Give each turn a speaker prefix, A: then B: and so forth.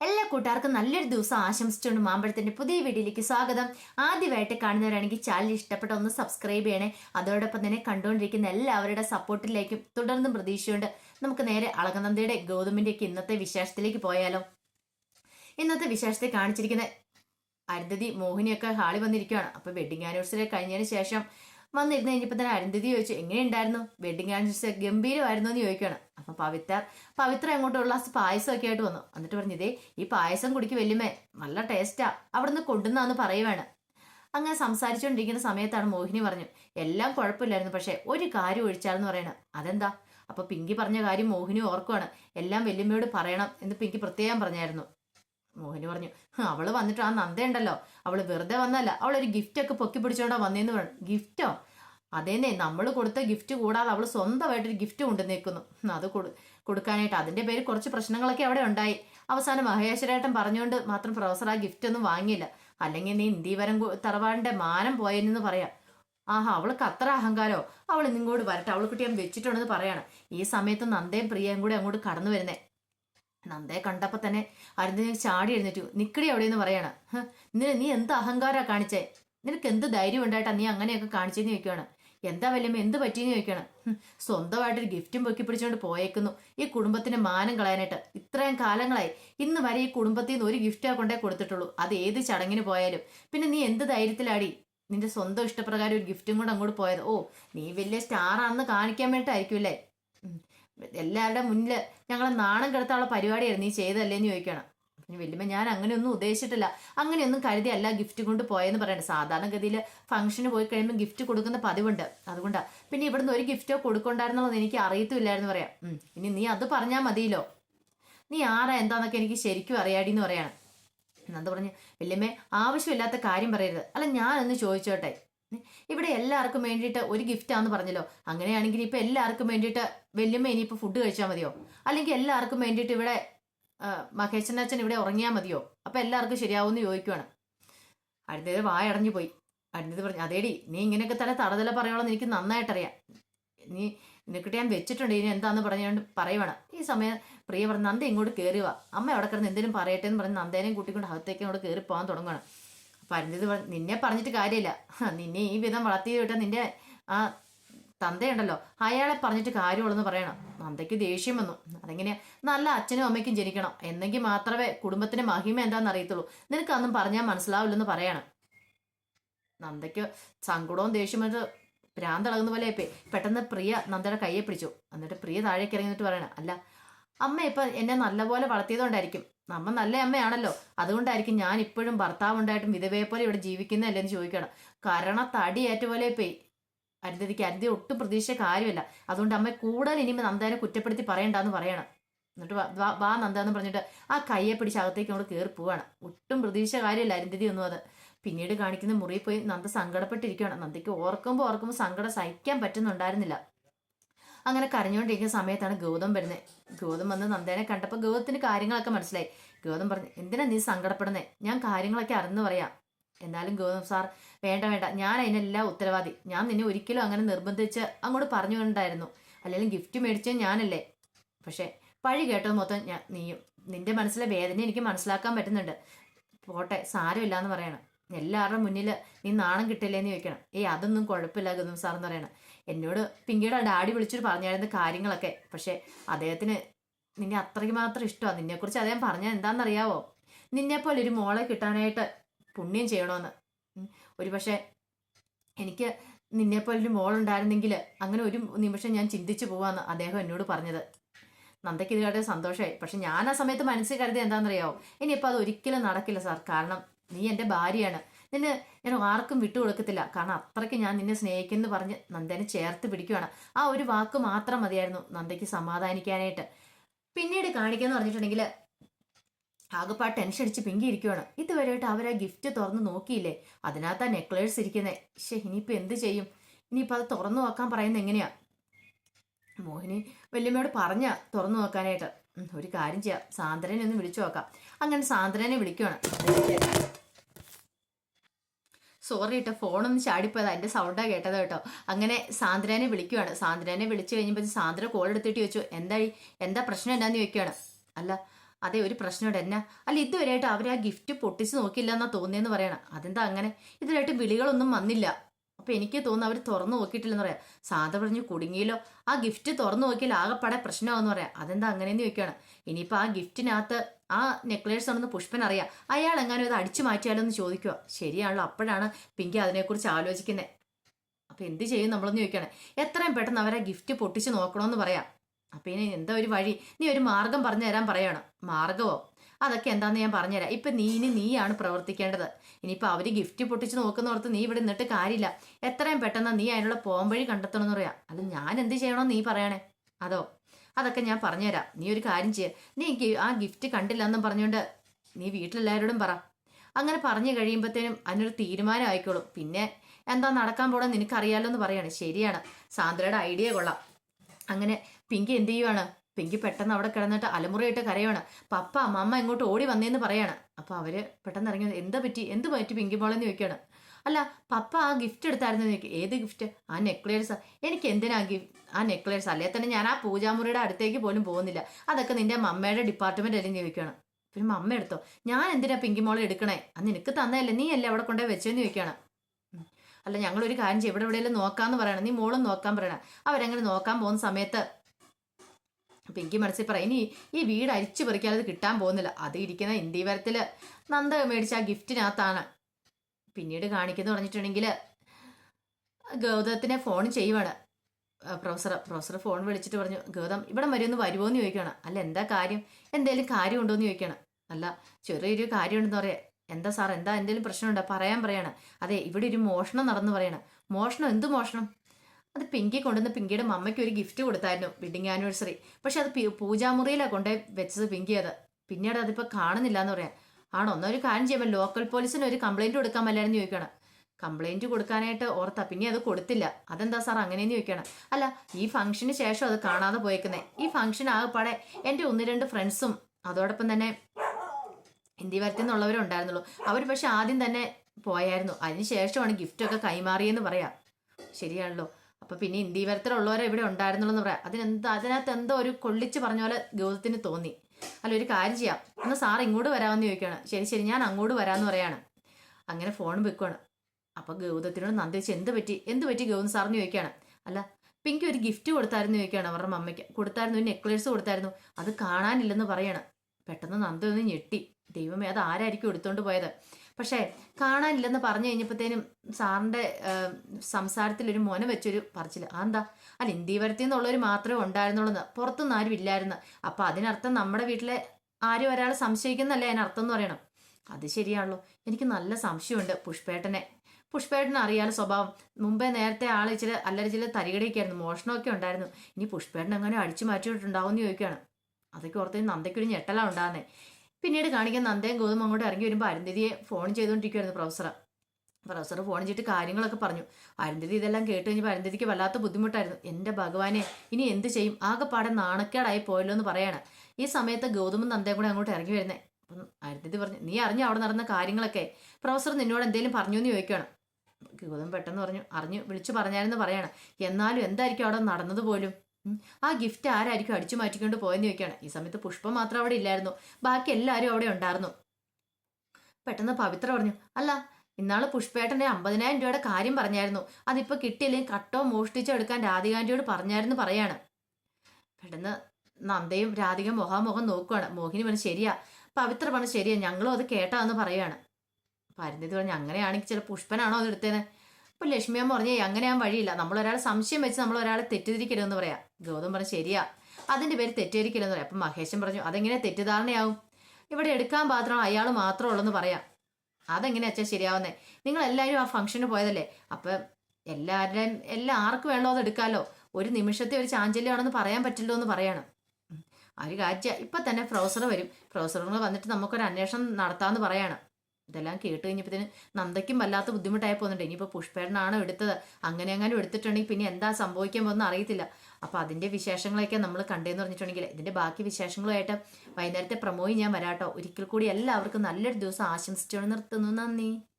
A: എല്ലാ കൂട്ടുകാർക്കും നല്ലൊരു ദിവസം ആശംസിച്ചുകൊണ്ട് മാമ്പഴത്തിന്റെ പുതിയ വീഡിയോയിലേക്ക് സ്വാഗതം. ആദ്യമായിട്ട് കാണുന്നവരാണെങ്കിൽ ചാനൽ ഇഷ്ടപ്പെട്ട ഒന്ന് സബ്സ്ക്രൈബ് ചെയ്യണേ. അതോടൊപ്പം തന്നെ കണ്ടുകൊണ്ടിരിക്കുന്ന എല്ലാവരുടെ സപ്പോർട്ടിലേക്കും തുടർന്നും പ്രതീക്ഷയുണ്ട്. നമുക്ക് നേരെ അളകനന്ദയുടെ ഗൗതമിന്റെ ഒക്കെ ഇന്നത്തെ വിശേഷത്തിലേക്ക് പോയാലോ. ഇന്നത്തെ വിശേഷത്തെ കാണിച്ചിരിക്കുന്ന അരുന്ധതി മോഹിനിയൊക്കെ ഹാളി വന്നിരിക്കുകയാണ് അപ്പൊ വെഡിങ് ആനിവേഴ്സറി കഴിഞ്ഞതിന് ശേഷം വന്നിരുന്ന് കഴിഞ്ഞപ്പോൾ തന്നെ അരുന്ധതി ചോദിച്ചു എങ്ങനെയുണ്ടായിരുന്നു? വെഡിങ് ആനിവേഴ്സറി ഗംഭീരമായിരുന്നു എന്ന് ചോദിക്കുകയാണ്. അപ്പൊ പവിത്ര പവിത്ര എങ്ങോട്ടുള്ള പായസമൊക്കെ ആയിട്ട് വന്നു. എന്നിട്ട് പറഞ്ഞു ഇതേ ഈ പായസം കുടിക്ക് വല്യമ്മേ നല്ല ടേസ്റ്റാ അവിടുന്ന് കൊണ്ടുവന്നാന്ന് പറയുവാണ്. അങ്ങനെ സംസാരിച്ചുകൊണ്ടിരിക്കുന്ന സമയത്താണ് മോഹിനി പറഞ്ഞു എല്ലാം കുഴപ്പമില്ലായിരുന്നു പക്ഷെ ഒരു കാര്യം ഒഴിച്ചാലെന്ന് പറയണം. അതെന്താ? അപ്പൊ പിങ്കി പറഞ്ഞ കാര്യം മോഹിനി ഓർക്കുവാണ്. എല്ലാം വല്യമ്മയോട് പറയണം എന്ന് പിങ്കി പ്രത്യേകം പറഞ്ഞായിരുന്നു. മോഹിനി പറഞ്ഞു "ഹ്, അവൾ വന്നിട്ട് ആ നന്ദയുണ്ടല്ലോ അവൾ വെറുതെ വന്നല്ല അവളൊരു ഗിഫ്റ്റ് ഒക്കെ പൊക്കി പിടിച്ചോണ്ടാ വന്നേന്ന് പറഞ്ഞു ഗിഫ്റ്റോ അതേന്നെ നമ്മൾ കൊടുത്ത ഗിഫ്റ്റ് കൂടാതെ അവൾ സ്വന്തമായിട്ടൊരു ഗിഫ്റ്റ് കൊണ്ടുവന്നേക്കുന്നു. അത് കൊടു കൊടുക്കാനായിട്ട് അതിന്റെ പേര് കുറച്ച് പ്രശ്നങ്ങളൊക്കെ അവിടെ ഉണ്ടായി. അവസാനം മഹേശ്വരേട്ടൻ പറഞ്ഞുകൊണ്ട് മാത്രം പ്രൊഫസർ ആ ഗിഫ്റ്റ് ഒന്നും വാങ്ങിയില്ല. അല്ലെങ്കിൽ നീ ഇന്ദീവരം തറവാടിന്റെ മാനം പോയെന്ന് പറയാം. ആഹാ അവൾക്ക് അത്ര അഹങ്കാരോ? അവൾ ഇന്നിങ്ങോട്ട് വരട്ടെ. അവൾ കുട്ടി ഞാൻ വെച്ചിട്ടുണ്ടെന്ന് പറയാണ്. ഈ സമയത്ത് നന്ദയും പ്രിയയും കൂടി അങ്ങോട്ട് കടന്നു വരുന്നേ. നന്ദയെ കണ്ടപ്പോ തന്നെ അരുന്തിനെ ചാടി എഴുന്നേറ്റു. നിക്കടി അവിടെയെന്ന് പറയാണ്. "ഹ്, നിന നീ എന്ത് അഹങ്കാരാ കാണിച്ചേ? നിനക്ക് എന്ത് ധൈര്യം ഉണ്ടായിട്ടാ നീ അങ്ങനെയൊക്കെ കാണിച്ചെന്ന് ചോദിക്കുകയാണ് എന്താ വല്യമ്മ എന്ത് പറ്റിയെന്ന് ചോദിക്കണം "ഹും, സ്വന്തമായിട്ടൊരു ഗിഫ്റ്റും പൊക്കി പിടിച്ചുകൊണ്ട് പോയേക്കുന്നു. ഈ കുടുംബത്തിന്റെ മാനം കളയാനായിട്ട്. ഇത്രയും കാലങ്ങളായി. ഇന്ന് വരെ ഈ കുടുംബത്തിൽ നിന്ന് ഒരു ഗിഫ്റ്റാ കൊണ്ടേ കൊടുത്തിട്ടുള്ളൂ. അത് ഏത് ചടങ്ങിന് പോയാലും. പിന്നെ നീ എന്ത് ധൈര്യത്തിലാടി? നിന്റെ സ്വന്തം ഇഷ്ടപ്രകാരം ഒരു ഗിഫ്റ്റും കൂടെ അങ്ങോട്ട് പോയത്. ഓ നീ വലിയ സ്റ്റാർ ആണെന്ന് കാണിക്കാൻ വേണ്ടിയിട്ടായിരിക്കും അല്ലേ. എല്ലാവരുടെ മുന്നിൽ ഞങ്ങളെ നാണം കിടത്താനുള്ള പരിപാടിയായിരുന്നു നീ ചെയ്തല്ലേ എന്ന് ചോദിക്കണം പിന്നെ വല്യമ്മ ഞാൻ അങ്ങനെയൊന്നും ഉദ്ദേശിച്ചിട്ടില്ല. അങ്ങനെയൊന്നും കരുതി അല്ല ഗിഫ്റ്റ് കൊണ്ട് പോയെന്ന് പറയണ്ട. സാധാരണഗതിയിൽ ഫംഗ്ഷന് പോയി കഴിയുമ്പോൾ ഗിഫ്റ്റ് കൊടുക്കുന്ന പതിവുണ്ട്. അതുകൊണ്ടാണ് പിന്നെ ഇവിടുന്ന് ഒരു ഗിഫ്റ്റോ കൊടുക്കണ്ടായിരുന്നുള്ളത് എനിക്ക് അറിയത്തില്ലായിരുന്നു പറയാം. ഇനി നീ അത് പറഞ്ഞാൽ മതിയല്ലോ. നീ ആരാ എന്താന്നൊക്കെ എനിക്ക് ശരിക്കും അറിയാടി എന്ന് പറയാണ്. നന്ദ പറഞ്ഞു? വല്യമ്മേ ആവശ്യമില്ലാത്ത കാര്യം പറയരുത്. അല്ല ഞാനൊന്ന് ചോദിച്ചോട്ടെ. ഇവിടെ എല്ലാവർക്കും വേണ്ടിയിട്ട് ഒരു ഗിഫ്റ്റ് ആണെന്ന് പറഞ്ഞല്ലോ. അങ്ങനെയാണെങ്കിൽ ഇപ്പൊ എല്ലാവർക്കും വേണ്ടിയിട്ട് വല്യമ്മ ഇനിയിപ്പോ ഫുഡ് കഴിച്ചാൽ മതിയോ? അല്ലെങ്കിൽ എല്ലാവർക്കും വേണ്ടിയിട്ട് ഇവിടെ മഹേശൻ അച്ഛൻ ഇവിടെ ഉറങ്ങിയാൽ മതിയോ? അപ്പൊ എല്ലാവർക്കും ശരിയാവുമെന്ന് ചോദിക്കുവാണ്. അടുത്തത് വായടഞ്ഞു പോയി. അടുത്തത് പറഞ്ഞു അതേടി നീ ഇങ്ങനെയൊക്കെ തന്നെ തടതല പറയണമെന്ന് എനിക്ക് നന്നായിട്ടറിയാം. നീ നിനക്കിട്ട് ഞാൻ വെച്ചിട്ടുണ്ട് ഇനി എന്താന്ന് പറഞ്ഞുകൊണ്ട് പറയുവാണ്. ഈ സമയം പ്രിയ പറഞ്ഞു നന്ദ ഇങ്ങോട്ട് കയറുക അമ്മ അവിടെ കിടന്ന് എന്തെങ്കിലും പറയട്ടെ എന്ന് പറഞ്ഞ് നന്ദേനെയും കൂട്ടിക്കൊണ്ട് അകത്തേക്ക് അങ്ങോട്ട് കയറി പോകാൻ തുടങ്ങുകയാണ് അപ്പൊ നിന്നെ പറഞ്ഞിട്ട് കാര്യമില്ല. നിന്നെ ഈ വിധം വളർത്തി വിട്ടാൽ നിന്റെ ആ തന്തയുണ്ടല്ലോ. അയാളെ പറഞ്ഞിട്ട് കാര്യമുള്ളെന്ന് പറയണം. നന്ദയ്ക്ക് ദേഷ്യം വന്നു. അതെങ്ങനെയാ? നല്ല അച്ഛനും അമ്മയ്ക്കും ജനിക്കണം. എന്നെങ്കിൽ മാത്രമേ കുടുംബത്തിന്റെ മഹിമ എന്താണെന്ന് അറിയത്തുള്ളൂ. നിനക്ക് അന്നും പറഞ്ഞാൽ മനസ്സിലാവില്ലെന്ന് പറയണം. നന്ദയ്ക്ക് സങ്കടവും ദേഷ്യം വന്നിട്ട് ഭ്രാന്തളകുന്ന പോലെ ഇപ്പേ പെട്ടെന്ന് പ്രിയ നന്ദയുടെ കയ്യെ പിടിച്ചു. എന്നിട്ട് പ്രിയ താഴേക്ക് ഇറങ്ങിയിട്ട് പറയണം. അല്ല അമ്മ ഇപ്പൊ എന്നെ നല്ലപോലെ വളർത്തിയതുകൊണ്ടായിരിക്കും. നമ്മ നല്ല അമ്മയാണല്ലോ. അതുകൊണ്ടായിരിക്കും ഞാൻ ഇപ്പോഴും ഭർത്താവ് ഉണ്ടായിട്ടും വിധവയെ പോലെ ഇവിടെ ജീവിക്കുന്നതല്ലേ എന്ന് ചോദിക്കണം. കരണ തടിയേറ്റ പോലെ പോയി അരുന്ധതിക്ക് അരുതി ഒട്ടും പ്രതീക്ഷ കാര്യമില്ല. അതുകൊണ്ട് അമ്മ കൂടുതൽ ഇനി നന്ദനെ കുറ്റപ്പെടുത്തി പറയണ്ടെന്ന് പറയണം. എന്നിട്ട് വാ- വാ വാ നന്ദ എന്ന് പറഞ്ഞിട്ട് ആ കയ്യെ പിടിച്ച് അകത്തേക്ക് അവിടെ കയറി പോവാണ്. ഒട്ടും പ്രതീക്ഷ കാര്യമില്ല അരുന്ധതി ഒന്നും അത്. പിന്നീട് കാണിക്കുന്ന മുറിയിൽ പോയി നന്ദ സങ്കടപ്പെട്ടിരിക്കുകയാണ് നന്ദിക്ക് ഓർക്കുമ്പോൾ ഓർക്കുമ്പോൾ സങ്കടം സഹിക്കാൻ പറ്റുന്നുണ്ടായിരുന്നില്ല. അങ്ങനെ കരഞ്ഞുകൊണ്ടിരിക്കുന്ന സമയത്താണ് ഗൗതം വരുന്നത് ഗൗതം വന്ന് നന്ദേനെ കണ്ടപ്പോൾ ഗൗതത്തിന് കാര്യങ്ങളൊക്കെ മനസ്സിലായി. ഗൗതം പറഞ്ഞു എന്തിനാ നീ സങ്കടപ്പെടുന്നേ? ഞാൻ കാര്യങ്ങളൊക്കെ അറിഞ്ഞു പറയാം. എന്നാലും ഗൗതം സാർ വേണ്ട വേണ്ട. ഞാൻ അതിനെല്ലാം ഉത്തരവാദി. ഞാൻ നിന്നെ ഒരിക്കലും അങ്ങനെ നിർബന്ധിച്ച് അങ്ങോട്ട് പറഞ്ഞുകൊണ്ടായിരുന്നു. അല്ലെങ്കിൽ ഗിഫ്റ്റ് മേടിച്ചത് ഞാനല്ലേ? പക്ഷേ പഴി കേട്ടത് മൊത്തം ഞാൻ നീയും. നിന്റെ മനസ്സിലെ വേദന എനിക്ക് മനസ്സിലാക്കാൻ പറ്റുന്നുണ്ട്. പോട്ടെ സാരമില്ല എന്ന് പറയണം. എല്ലാവരുടെ മുന്നിൽ നീ നാണം കിട്ടില്ലേ എന്ന് ചോദിക്കണം. ഏയ് അതൊന്നും കുഴപ്പമില്ല ഗൗതം സാർ എന്ന് പറയണം. എന്നോട് പിങ്കിയുടെ ഡാഡി വിളിച്ചിട്ട് പറഞ്ഞായിരുന്നു കാര്യങ്ങളൊക്കെ. പക്ഷെ അദ്ദേഹത്തിന് നിന്നെ അത്രയ്ക്ക് മാത്രം ഇഷ്ടമാണ് നിന്നെക്കുറിച്ച് അദ്ദേഹം പറഞ്ഞാൽ എന്താണെന്നറിയാവോ? നിന്നെപ്പോലെ ഒരു മോളെ കിട്ടാനായിട്ട് പുണ്യം ചെയ്യണമെന്ന് ഒരു പക്ഷേ എനിക്ക് നിന്നെപ്പോലെ ഒരു മോളുണ്ടായിരുന്നെങ്കിൽ അങ്ങനെ ഒരു നിമിഷം ഞാൻ ചിന്തിച്ചു പോവാന്ന് അദ്ദേഹം എന്നോട് പറഞ്ഞത്. നന്ദയ്ക്ക് ഇത് കേട്ട സന്തോഷമായി പക്ഷെ ഞാൻ ആ സമയത്ത് മനസ്സിൽ കരുതി എന്താണെന്നറിയാവോ? ഇനിയിപ്പോൾ അത് ഒരിക്കലും നടക്കില്ല സാർ. കാരണം നീ എന്റെ ഭാര്യയാണ്. നിന്നെ ഞാൻ ആർക്കും വിട്ടുകൊടുക്കത്തില്ല കാരണം അത്രയ്ക്ക് ഞാൻ നിന്നെ സ്നേഹിക്കുന്നു പറഞ്ഞ് നന്ദനെ ചേർത്ത് പിടിക്കുകയാണ് ആ ഒരു വാക്ക് മാത്രം മതിയായിരുന്നു നന്ദയ്ക്ക് സമാധാനിക്കാനായിട്ട്. പിന്നീട് കാണിക്കാന്ന് പറഞ്ഞിട്ടുണ്ടെങ്കിൽ ആകെപ്പാ ടെൻഷൻ അടിച്ച് പിങ്കി ഇരിക്കുവാണ് ഇതുവരെയായിട്ട് അവരാ ഗിഫ്റ്റ് തുറന്ന് നോക്കിയില്ലേ? അതിനകത്ത് ആ നെക്ലേഴ്സ് ഇരിക്കുന്നത് പക്ഷേ ഇനിയിപ്പോൾ എന്ത് ചെയ്യും? ഇനിയിപ്പോൾ അത് തുറന്നു നോക്കാൻ പറയുന്നത് എങ്ങനെയാ? മോഹിനി വല്യമ്മയോട് പറഞ്ഞ തുറന്നു നോക്കാനായിട്ട്. ഒരു കാര്യം ചെയ്യാം. സാന്ദ്രനെ ഒന്ന് വിളിച്ചു നോക്കാം. അങ്ങനെ സാന്ദ്രനെ വിളിക്കുവാണ്. സോറി കേട്ടോ ഫോണൊന്ന് ചാടിപ്പോയത് അതിന്റെ സൗണ്ടാണ് കേട്ടത് കേട്ടോ. അങ്ങനെ സാന്ദ്രനെ വിളിക്കുവാണ്. സാന്ദ്രനെ വിളിച്ചു കഴിഞ്ഞപ്പോൾ സാന്ദ്ര കോൾ എടുത്തിട്ട് ചോദിച്ചു എന്താ എന്താ പ്രശ്നം എന്താന്ന് ചോദിക്കുകയാണ് അല്ല അതെ ഒരു പ്രശ്നമുണ്ട് എന്നാ? അല്ല ഇതുവരെയായിട്ട് അവർ ആ ഗിഫ്റ്റ് പൊട്ടിച്ച് നോക്കില്ല എന്നാ തോന്നിയെന്ന് പറയണം. അതെന്താ അങ്ങനെ? ഇതുവരെയായിട്ട് വിളികളൊന്നും വന്നില്ല. അപ്പൊ എനിക്ക് തോന്നുന്നു അവർ തുറന്നു നോക്കിയിട്ടില്ലെന്ന് പറയാം. സാധ പറഞ്ഞു കുടുങ്ങിയല്ലോ. ആ ഗിഫ്റ്റ് തുറന്നു നോക്കിയാൽ ആകെപ്പാടെ പ്രശ്നമാവെന്ന് പറയാം. അതെന്താ അങ്ങനെയെന്ന് ചോദിക്കുകയാണ് ഇനിയിപ്പോൾ ആ ഗിഫ്റ്റിനകത്ത് ആ നെക്ലേഴ്സ് ആണെന്ന് പുഷ്പൻ അറിയാം. അയാൾ എങ്ങാനും അത് അടിച്ചു മാറ്റിയാലോ എന്ന് ചോദിക്കുക ശരിയാണല്ലോ അപ്പോഴാണ് പിങ്കി അതിനെക്കുറിച്ച് ആലോചിക്കുന്നത് അപ്പൊ എന്ത് ചെയ്യും നമ്മളൊന്ന് ചോദിക്കണേ. എത്രയും പെട്ടെന്ന് അവരെ ഗിഫ്റ്റ് പൊട്ടിച്ച് നോക്കണമെന്ന് പറയാം. അപ്പൊ ഇനി എന്താ ഒരു വഴി? നീ ഒരു മാർഗം പറഞ്ഞു തരാൻ പറയണം. മാർഗമോ? അതൊക്കെ എന്താന്ന് ഞാൻ പറഞ്ഞുതരാം ഇപ്പൊ നീ ഇനി നീയാണ് പ്രവർത്തിക്കേണ്ടത്. ഇനിയിപ്പോ അവർ ഗിഫ്റ്റ് പൊട്ടിച്ച് നോക്കുന്നോർത്ത് നീ ഇവിടെ നിന്നിട്ട് കാര്യമില്ല. എത്രയും പെട്ടെന്ന് നീ അതിനുള്ള പോംവഴി കണ്ടെത്തണമെന്ന് പറയാം. അത് ഞാൻ എന്ത് ചെയ്യണമെന്ന് നീ പറയണേ. അതോ? അതൊക്കെ ഞാൻ പറഞ്ഞുതരാം. നീ ഒരു കാര്യം ചെയ്യുക നീ ആ ഗിഫ്റ്റ് കണ്ടില്ല എന്നും പറഞ്ഞുകൊണ്ട് നീ വീട്ടിലെല്ലാവരോടും പറ. അങ്ങനെ പറഞ്ഞു കഴിയുമ്പോഴത്തേനും അതിനൊരു തീരുമാനം ആയിക്കോളും പിന്നെ എന്താ നടക്കാൻ പോണെന്ന് നിനക്കറിയാലോ എന്ന് പറയാണ്. ശരിയാണ്. സാന്ദ്രയുടെ ഐഡിയ കൊള്ളാം. അങ്ങനെ പിങ്കി എന്ത് ചെയ്യുവാണ്? പിങ്കി പെട്ടെന്ന് അവിടെ കിടന്നിട്ട് അലമുറയിട്ട് കരയാണ്. പപ്പ മമ്മ ഇങ്ങോട്ട് ഓടി വന്നേന്ന് പറയാണ്. അപ്പൊ അവർ പെട്ടെന്ന് ഇറങ്ങി എന്താ പറ്റി? എന്ത് പറ്റി പിങ്കി മോളെന്ന് ചോദിക്കുകയാണ്. അല്ല പപ്പ ആ ഗിഫ്റ്റ് എടുത്തായിരുന്നു എനിക്ക്. ഏത് ഗിഫ്റ്റ് ആ നെക്ലേഴ്സ് എനിക്ക് എന്തിനാ ഗിഫ്റ്റ് ആ നെക്ലേഴ്സ് അല്ലേ തന്നെ ഞാൻ ആ പൂജാമുറിയുടെ അടുത്തേക്ക് പോലും പോകുന്നില്ല. അതൊക്കെ നിന്റെ മമ്മയുടെ ഡിപ്പാർട്ട്മെന്റ് അല്ലെങ്കിൽ ചോദിക്കുകയാണ് പിന്നെ മമ്മ എടുത്തോ? ഞാൻ എന്തിനാ പിങ്കി മോളെ എടുക്കണേ? അന്ന് നിനക്ക് തന്നതല്ലേ. നീ അല്ലേ അവിടെ കൊണ്ടുപോയി വെച്ചെന്ന് ചോദിക്കുകയാണ്. അല്ല ഞങ്ങളൊരു കാര്യം ചെയ്യും. ഇവിടെ എവിടെയെങ്കിലും നോക്കാന്ന് പറയണം. നീ മോളും നോക്കാൻ പറയണം. അവരങ്ങനെ നോക്കാൻ പോകുന്ന സമയത്ത് പിങ്കി മനസ്സിൽ പറയും ഇനി ഈ വീട് അരിച്ചു പറിക്കാതെ കിട്ടാൻ പോകുന്നില്ല. അത് ഇരിക്കുന്ന ഇന്ത്യവരത്തിൽ നന്ദ മേടിച്ച ആ ഗിഫ്റ്റിനകത്താണ് പിന്നീട് കാണിക്കുന്നു പറഞ്ഞിട്ടുണ്ടെങ്കിൽ ഗൗതത്തിനെ ഫോൺ ചെയ്യുവാണ്. പ്രൊഫസർ പ്രൊഫസർ ഫോൺ വിളിച്ചിട്ട് പറഞ്ഞു ഗൗതം ഇവിടെ വരെ ഒന്ന് വരുമോ എന്ന് ചോദിക്കണം അല്ല എന്താ കാര്യം? എന്തേലും കാര്യം ഉണ്ടോ എന്ന് ചോദിക്കണം അല്ല ചെറിയൊരു കാര്യമുണ്ടെന്ന് പറയാം. എന്താ സാർ എന്താ എന്തെങ്കിലും പ്രശ്നമുണ്ടോ? പറയാൻ പറയണം. അതെ ഇവിടെ ഒരു മോഷണം നടന്നു പറയണം. മോഷണം? എന്ത് മോഷണം? അത് പിങ്കി കൊണ്ടുവന്ന് പിങ്കിയുടെ മമ്മയ്ക്ക് ഒരു ഗിഫ്റ്റ് കൊടുത്തായിരുന്നു വെഡിങ് ആനിവേഴ്സറി. പക്ഷെ അത് പൂജാമുറിയിലാണ് കൊണ്ടുപോയി വെച്ചത് പിങ്കി അത്. പിന്നീട് അതിപ്പോൾ കാണുന്നില്ല എന്ന് പറയാം. ആണോ? എന്നാ ഒരു കാര്യം ചെയ്യുമ്പോൾ ലോക്കൽ പോലീസിന് ഒരു കംപ്ലൈന്റ് കൊടുക്കാൻ പറ്റായിരുന്നു ചോദിക്കണം. കംപ്ലൈന്റ് കൊടുക്കാനായിട്ട് ഓർത്താ. പിന്നെ അത് കൊടുത്തില്ല. അതെന്താ സാർ അങ്ങനെയെന്ന് ചോദിക്കണം. അല്ല ഈ ഫംഗ്ഷന് ശേഷം അത് കാണാതെ പോയേക്കുന്നേ. ഈ ഫംഗ്ഷൻ ആകെപ്പാടെ എന്റെ ഒന്ന് രണ്ട് ഫ്രണ്ട്സും അതോടൊപ്പം തന്നെ ഹിന്ദി വരത്തിൽ നിന്നുള്ളവരും ഉണ്ടായിരുന്നുള്ളൂ. അവർ പക്ഷെ ആദ്യം തന്നെ പോയായിരുന്നു. അതിന് ശേഷമാണ് ഗിഫ്റ്റൊക്കെ കൈമാറിയെന്ന് പറയാം. ശരിയാണല്ലോ. അപ്പൊ പിന്നെ ഹിന്ദി വരത്തിലുള്ളവരെ ഇവിടെ ഉണ്ടായിരുന്നുള്ളൂ എന്ന് പറയാം. അതിനെന്താ അതിനകത്ത് എന്തോ ഒരു കൊള്ളിച്ച് പറഞ്ഞ പോലെ ഗൗതത്തിന് തോന്നി. അല്ല ഒരു കാര്യം ചെയ്യാം. ഒന്ന് സാർ ഇങ്ങോട്ട് വരാമെന്ന് ചോദിക്കുകയാണ്. ശരി ശരി ഞാൻ അങ്ങോട്ട് വരാമെന്ന് പറയാണ്. അങ്ങനെ ഫോൺ വെക്കുകയാണ് അപ്പോൾ ഗൗതത്തിനോട് നന്ദി വെച്ച് എന്ത് പറ്റി? എന്ത് പറ്റി ഗൗതം സാറിന് ചോദിക്കുകയാണ്. അല്ല പിങ്കി ഒരു ഗിഫ്റ്റ് കൊടുത്തായിരുന്നു ചോദിക്കുകയാണ് അവരുടെ മമ്മയ്ക്ക് കൊടുത്തായിരുന്നു ഒരു നെക്ലേസ് കൊടുത്തായിരുന്നു. അത് കാണാനില്ലെന്ന് പറയാണ്. പെട്ടെന്ന് നന്ദ ഒന്ന് ഞെട്ടി. ദൈവമേ അത് ആരായിരിക്കും എടുത്തോണ്ട് പോയത്? പക്ഷേ കാണാനില്ലെന്ന് പറഞ്ഞു കഴിഞ്ഞപ്പോഴത്തേനും സാറിന്റെ സംസാരത്തിലൊരു മോനെ വെച്ചൊരു പറച്ചില്ല അതെന്താ അല്ല ഇന്ത്യ വരത്തിൽ നിന്നുള്ളവർ മാത്രമേ ഉണ്ടായിരുന്നുള്ളൂ പുറത്തുനിന്ന് ആരും ഇല്ലായിരുന്നു. അപ്പൊ അതിനർത്ഥം നമ്മുടെ വീട്ടിലെ ആരും ഒരാൾ സംശയിക്കുന്നല്ലേ അതിനർത്ഥം എന്ന് പറയണം. അത് ശരിയാണല്ലോ. എനിക്ക് നല്ല സംശയമുണ്ട് പുഷ്പേട്ടനെ. പുഷ്പേട്ടന് അറിയാലോ സ്വഭാവം. മുമ്പേ നേരത്തെ ആൾ ഇച്ചിരി അല്ലര ചില തരികടയൊക്കെയായിരുന്നു മോഷണമൊക്കെ ഉണ്ടായിരുന്നു. ഇനി പുഷ്പേട്ടൻ അങ്ങനെ അടിച്ചു മാറ്റിയിട്ടുണ്ടാവും എന്ന് ചോദിക്കുകയാണ്. അതൊക്കെ ഓർത്ത് നന്ദയ്ക്കൊരു ഞെട്ടലാ ഉണ്ടാകുന്നേ പിന്നീട് കാണിക്കാൻ നന്ദയും ഗോതും അങ്ങോട്ട് ഇറങ്ങി വരുമ്പോൾ അരുന്ധതിയെ ഫോൺ ചെയ്തുകൊണ്ടിരിക്കുവായിരുന്നു പ്രൊഫസർ പ്രൊഫസർ ഫോൺ ചെയ്തിട്ട് കാര്യങ്ങളൊക്കെ പറഞ്ഞു. അരുന്ധതി ഇതെല്ലാം കേട്ട് കഴിഞ്ഞപ്പോൾ അരുന്ധതിക്ക് വല്ലാത്ത ബുദ്ധിമുട്ടായിരുന്നു. എന്റെ ഭഗവാനെ ഇനി എന്ത് ചെയ്യും? ആകെപ്പാടെ നാണക്കേടായി പോയല്ലോ എന്ന് പറയാണ്. ഈ സമയത്ത് ഗൗതമും നന്ദയും കൂടെ അങ്ങോട്ട് ഇറങ്ങി വരുന്നേ. അപ്പം അരുന്ധതി പറഞ്ഞു നീ അറിഞ്ഞു അവിടെ നടന്ന കാര്യങ്ങളൊക്കെ? പ്രൊഫസർ നിന്നോട് എന്തെങ്കിലും പറഞ്ഞു എന്ന് ചോദിക്കണം. ഗൗതം പെട്ടെന്ന് പറഞ്ഞു അറിഞ്ഞു വിളിച്ചു പറഞ്ഞാലെന്ന് പറയാണ്. എന്നാലും എന്തായിരിക്കും അവിടെ നടന്നത് പോലും? ആ ഗിഫ്റ്റ് ആരായിരിക്കും അടിച്ചു മാറ്റിക്കൊണ്ട് പോയെന്ന് ചോദിക്കുകയാണ് ഈ സമയത്ത് പുഷ്പം മാത്രം അവിടെ ഇല്ലായിരുന്നു. ബാക്കി എല്ലാവരും അവിടെ ഉണ്ടായിരുന്നു. പെട്ടെന്ന് പവിത്ര പറഞ്ഞു അല്ല ഇന്നാൾ പുഷ്പേട്ടന്റെ അമ്പതിനായിരം രൂപയുടെ കാര്യം പറഞ്ഞായിരുന്നു. അതിപ്പോ കിട്ടിയില്ലെങ്കിൽ കട്ടോ മോഷ്ടിച്ചോ എടുക്കാൻ രാധികാന്റിയോട് പറഞ്ഞായിരുന്നു പറയാണ്. പെട്ടെന്ന് നന്ദയും രാധിക മുഖാമുഖം നോക്കുവാണ്. മോഹിനി പറഞ്ഞു ശരിയാ. പവിത്ര പറഞ്ഞു ശരിയാ. ഞങ്ങളും അത് കേട്ടാന്ന് പറയാണ് പരിന്തി പറഞ്ഞു അങ്ങനെയാണെങ്കിൽ ചില പുഷ്പനാണോ അത് എടുത്തേന്ന് അപ്പൊ ലക്ഷ്മിയമ്മ പറഞ്ഞേ അങ്ങനെയാൻ വഴിയില്ല. നമ്മൾ ഒരാളെ സംശയം വെച്ച് നമ്മൾ ഒരാളെ തെറ്റിദ്ധരിക്കരുതെന്ന് പറയാം. ഗൗതം പറഞ്ഞു ശരിയാ. അതിന്റെ പേര് തെറ്റിദ്ധരിക്കരുതെന്ന് പറയാം. അപ്പൊ മഹേശൻ പറഞ്ഞു അതെങ്ങനെ തെറ്റിദ്ധാരണയാവും? ഇവിടെ എടുക്കാൻ പാത്രം അയാൾ മാത്രമേ ഉള്ളെന്ന് പറയാം. അതെങ്ങനെ വെച്ചാൽ ശരിയാവുന്നേ? നിങ്ങൾ എല്ലാവരും ആ ഫംഗ്ഷന് പോയതല്ലേ? അപ്പൊ എല്ലാവരുടെയും എല്ലാം ആർക്ക് വേണോ അത് എടുക്കാമല്ലോ ഒരു നിമിഷത്തെ ഒരു ചാഞ്ചല്യമാണെന്ന് പറയാൻ പറ്റില്ലോ എന്ന് പറയണം. ആ ഒരു കാര്യം ഇപ്പൊ തന്നെ പ്രൊഫസർ വരും. പ്രൊഫസറുകൾ വന്നിട്ട് നമുക്കൊരു അന്വേഷണം നടത്താമെന്ന് പറയാണ്. ഇതെല്ലാം കേട്ട് കഴിഞ്ഞപ്പോഴത്തേന് നന്ദയ്ക്കും വല്ലാത്ത ബുദ്ധിമുട്ടായി പോകുന്നുണ്ട്. ഇനിയിപ്പോൾ പുഷ്പേടനാണോ എടുത്തത്? അങ്ങനെ അങ്ങനെ എടുത്തിട്ടുണ്ടെങ്കിൽ പിന്നെ എന്താ സംഭവിക്കാൻ പോകുന്ന അറിയത്തില്ല അപ്പോൾ അതിന്റെ വിശേഷങ്ങളൊക്കെ നമ്മൾ കണ്ടേന്ന് പറഞ്ഞിട്ടുണ്ടെങ്കിൽ ഇതിന്റെ ബാക്കി വിശേഷങ്ങളുമായിട്ട് വൈകുന്നേരത്തെ പ്രമോയി ഞാൻ വരാട്ടോ. ഒരിക്കൽ കൂടി എല്ലാവർക്കും നല്ലൊരു ദിവസം ആശംസിച്ചുകൊണ്ട് നിർത്തുന്നു. നന്ദി.